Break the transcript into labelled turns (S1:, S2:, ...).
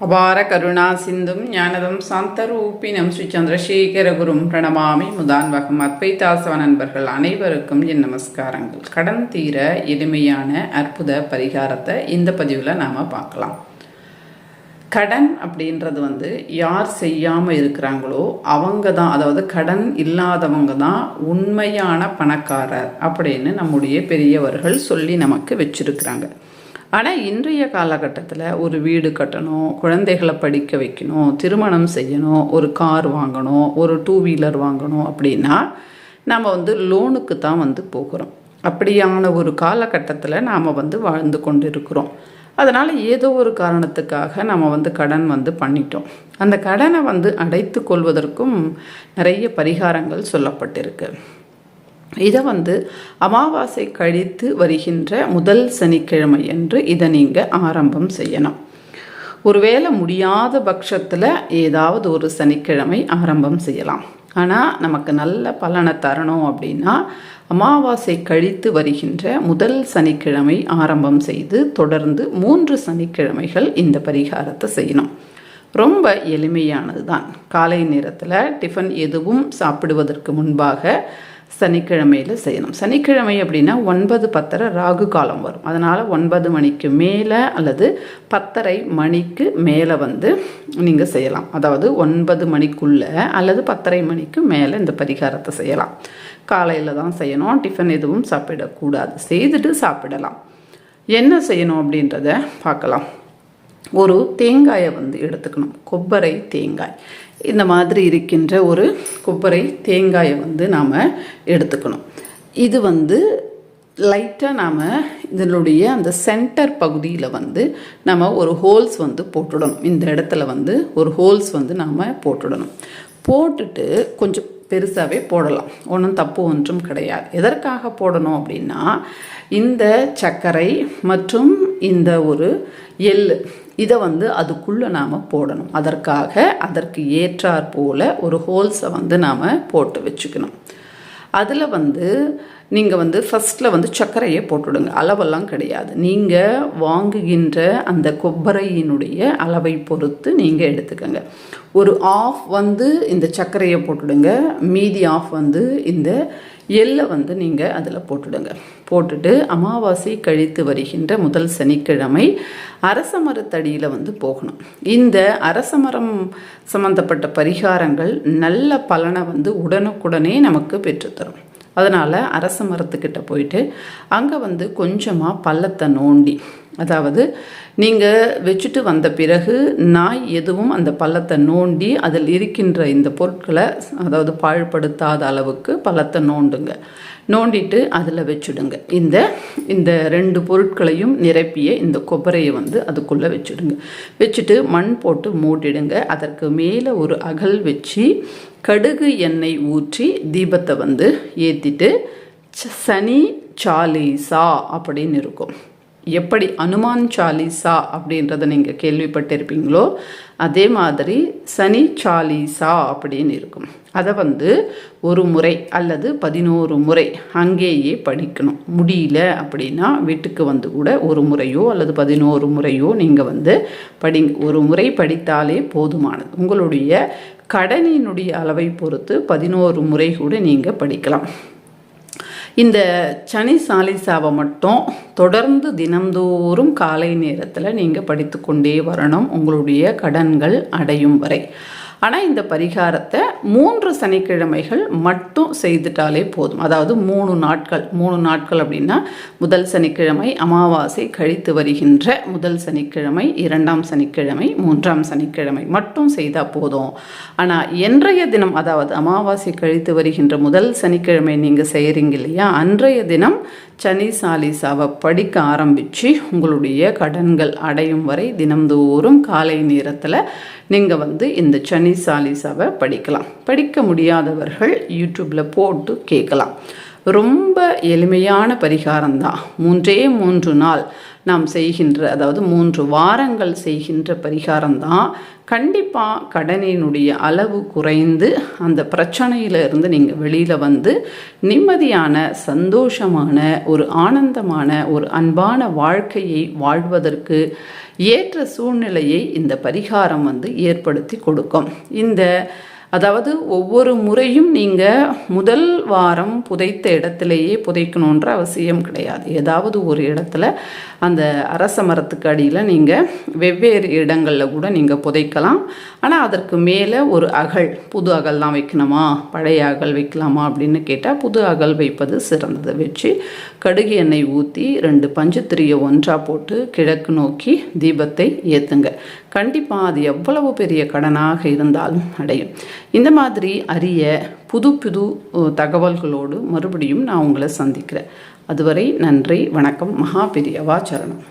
S1: அபார கருணா சிந்தும் ஞானதம் சாந்தரூபினம் ஸ்ரீ சந்திரசேகரகுரும் பிரணமாமி முதான்வகம் அத்வைதாசவ நண்பர்கள் அனைவருக்கும் என் நமஸ்காரங்கள். கடன் தீர எளிமையான அற்புத பரிகாரத்தை இந்த பதிவில் நாம் பார்க்கலாம். கடன் அப்படின்றது வந்து யார் செய்யாமல் இருக்கிறாங்களோ அவங்க தான் அதாவது கடன் இல்லாதவங்க தான் உண்மையான பணக்காரர் அப்படின்னு நம்முடைய பெரியவர்கள் சொல்லி நமக்கு வச்சுருக்கிறாங்க. ஆனால் இன்றைய காலகட்டத்தில் ஒரு வீடு கட்டணும் குழந்தைகளை படிக்க வைக்கணும் திருமணம் செய்யணும் ஒரு கார் வாங்கணும் ஒரு டூ வீலர் வாங்கணும் அப்படின்னா நம்ம வந்து லோனுக்கு தான் வந்து போகிறோம். அப்படியான ஒரு காலகட்டத்தில் நாம் வந்து வாழ்ந்து கொண்டு இருக்கிறோம் அதனால் ஏதோ ஒரு காரணத்துக்காக நம்ம வந்து கடன் வந்து பண்ணிட்டோம். அந்த கடனை வந்து அடைத்து கொள்வதற்கும் நிறைய பரிகாரங்கள் சொல்லப்பட்டிருக்கு. இதை வந்து அமாவாசை கழித்து வருகின்ற முதல் சனிக்கிழமை என்று இதை நீங்கள் ஆரம்பம் செய்யணும். ஒருவேளை முடியாத பட்சத்தில் ஏதாவது ஒரு சனிக்கிழமை ஆரம்பம் செய்யலாம். ஆனால் நமக்கு நல்ல பலனை தரணும் அப்படின்னா அமாவாசை கழித்து வருகின்ற முதல் சனிக்கிழமை ஆரம்பம் செய்து தொடர்ந்து மூன்று சனிக்கிழமைகள் இந்த பரிகாரத்தை செய்யணும். ரொம்ப எளிமையானது தான் காலை நேரத்தில் டிஃபன் எதுவும் சாப்பிடுவதற்கு முன்பாக சனிக்கிழமையில் செய்யணும். சனிக்கிழமை அப்படின்னா ஒன்பது பத்தரை ராகு காலம் வரும். அதனால் ஒன்பது மணிக்கு மேலே அல்லது பத்தரை மணிக்கு மேலே வந்து நீங்கள் செய்யலாம். அதாவது ஒன்பது மணிக்குள்ளே அல்லது பத்தரை மணிக்கு மேலே இந்த பரிகாரத்தை செய்யலாம். காலையில் தான் செய்யணும். டிஃபன் எதுவும் சாப்பிடக்கூடாது. செய்துட்டு சாப்பிடலாம். என்ன செய்யணும் அப்படின்றத பார்க்கலாம். ஒரு தேங்காயை வந்து எடுத்துக்கணும். கொப்பரை தேங்காய். இந்த மாதிரி இருக்கின்ற ஒரு கொப்பரை தேங்காயை வந்து நாம் எடுத்துக்கணும். இது வந்து லைட்டாக நாம் இதனுடைய அந்த சென்டர் பகுதியில் வந்து நம்ம ஒரு ஹோல்ஸ் வந்து போட்டுடணும். இந்த இடத்துல வந்து ஒரு ஹோல்ஸ் வந்து நாம் போட்டுடணும். போட்டுட்டு கொஞ்சம் பெருசாகவே போடலாம். ஒன்றும் தப்பு ஒன்றும் கிடையாது. எதற்காக போடணும் அப்படின்னா இந்த சர்க்கரை மற்றும் இந்த ஒரு எள் இதை வந்து அதுக்குள்ளே நாம் போடணும். அதற்காக அதற்கு ஏற்றாற் போல் ஒரு ஹோல்ஸை வந்து நாம் போட்டு வச்சுக்கணும். அதில் வந்து நீங்கள் வந்து ஃபஸ்ட்டில் வந்து சர்க்கரையை போட்டுவிடுங்க அளவெல்லாம் கிடையாது. நீங்கள் வாங்குகின்ற அந்த கொப்பரையினுடைய அளவை பொறுத்து நீங்கள் எடுத்துக்கோங்க. ஒரு ஆஃப் வந்து இந்த சர்க்கரையை போட்டுடுங்க. மீதி ஆஃப் வந்து இந்த எள்ளை வந்து நீங்கள் அதில் போட்டுடுங்க. போட்டுட்டு அமாவாசை கழித்து வருகின்ற முதல் சனிக்கிழமை அரச மரத்தடியில் வந்து போகணும். இந்த அரச மரம் சம்மந்தப்பட்ட பரிகாரங்கள் நல்ல பலனை வந்து உடனுக்குடனே நமக்கு பெற்றுத்தரும். அதனால் அரச மரத்துக்கிட்ட போயிட்டு அங்கே வந்து கொஞ்சமாக பள்ளத்தை நோண்டி அதாவது நீங்கள் வச்சுட்டு வந்த பிறகு நாய் எதுவும் அந்த பள்ளத்தை நோண்டி அதில் இருக்கின்ற இந்த பொருட்களை அதாவது பாழ்படுத்தாத அளவுக்கு பள்ளத்தை நோண்டுங்க. நோண்டிட்டு அதில் வச்சுடுங்க. இந்த இந்த ரெண்டு பொருட்களையும் நிரப்பிய இந்த கொப்பரையை வந்து அதுக்குள்ளே வச்சுடுங்க. வச்சுட்டு மண் போட்டு மூடிடுங்க. அதற்கு மேலே ஒரு அகல் வச்சு கடுகு எண்ணெய் ஊற்றி தீபத்தை வந்து ஏற்றிட்டு சனி சாலிசா அப்படின்னு இருக்கும். எப்படி அனுமான் சாலிசா அப்படின்றத நீங்கள் கேள்விப்பட்டிருப்பீங்களோ அதே மாதிரி சனி சாலிசா அப்படின்னு இருக்கும். அதை வந்து ஒரு முறை அல்லது பதினோரு முறை அங்கேயே படிக்கணும். முடியல அப்படின்னா வீட்டுக்கு வந்து கூட ஒரு முறையோ அல்லது பதினோரு முறையோ நீங்கள் வந்து படி ஒரு முறை படித்தாலே போதுமானது. உங்களுடைய கடனினுடைய அளவை பொறுத்து பதினோரு முறை கூட நீங்கள் படிக்கலாம். இந்த சனி சாலிசாவை மட்டும் தொடர்ந்து தினந்தோறும் காலை நேரத்தில் நீங்கள் படித்து கொண்டே வரணும். உங்களுடைய கடன்கள் அடையும் வரை. ஆனால் இந்த பரிகாரத்தை மூன்று சனிக்கிழமைகள் மட்டும் செய்துட்டாலே போதும். அதாவது மூணு நாட்கள். மூணு நாட்கள் அப்படின்னா முதல் சனிக்கிழமை அமாவாசை கழித்து வருகின்ற முதல் சனிக்கிழமை இரண்டாம் சனிக்கிழமை மூன்றாம் சனிக்கிழமை மட்டும் செய்தால் போதும். ஆனால் என்றைய தினம் அதாவது அமாவாசை கழித்து வருகின்ற முதல் சனிக்கிழமை நீங்கள் செய்கிறீங்க இல்லையா? அன்றைய தினம் சனி சாலிசாவை படிக்க ஆரம்பித்து உங்களுடைய கடன்கள் அடையும் வரை தினந்தோறும் காலை நேரத்தில் நீங்கள் வந்து இந்த சனி சாலிசாவை படிக்கலாம். படிக்க முடியாதவர்கள் யூடியூப்பில் போட்டு கேட்கலாம் ரொம்ப எளிமையான பரிகாரம்தான். மூன்றே மூன்று நாள் நாம் செய்கின்ற அதாவது மூன்று வாரங்கள் செய்கின்ற பரிகாரம்தான் கண்டிப்பாக கடனினுடைய அளவு குறைந்து அந்த பிரச்சனையிலிருந்து நீங்கள் வெளியில் வந்து நிம்மதியான சந்தோஷமான ஒரு ஆனந்தமான ஒரு அன்பான வாழ்க்கையை வாழ்வதற்கு ஏற்ற சூழ்நிலையை இந்த பரிகாரம் வந்து ஏற்படுத்தி கொடுக்கும். இந்த அதாவது ஒவ்வொரு முறையும் நீங்கள் முதல் வாரம் புதைத்த இடத்துலையே புதைக்கணுன்ற அவசியம் கிடையாது. ஏதாவது ஒரு இடத்துல அந்த அரச மரத்துக்கு அடியில் நீங்கள் வெவ்வேறு இடங்களில் கூட நீங்கள் புதைக்கலாம். ஆனால் அதற்கு மேலே ஒரு அகல் புது அகல்லாம் வைக்கணுமா? பழைய அகல் வைக்கலாமா அப்படின்னு கேட்டால் புது அகல் வைப்பது சிறந்தது. வச்சு கடுகு எண்ணெய் ஊற்றி ரெண்டு பஞ்சுத்திரியை ஒன்றாக போட்டு கிழக்கு நோக்கி தீபத்தை ஏற்றுங்க கண்டிப்பாக அது எவ்வளவு பெரிய கடனாக இருந்தாலும் அடையும். இந்த மாதிரி அரிய புது புது தகவல்களோடு மறுபடியும் நான் உங்களை சந்திக்கிறேன். அதுவரை நன்றி வணக்கம் மகாபெரியவா சரணம்.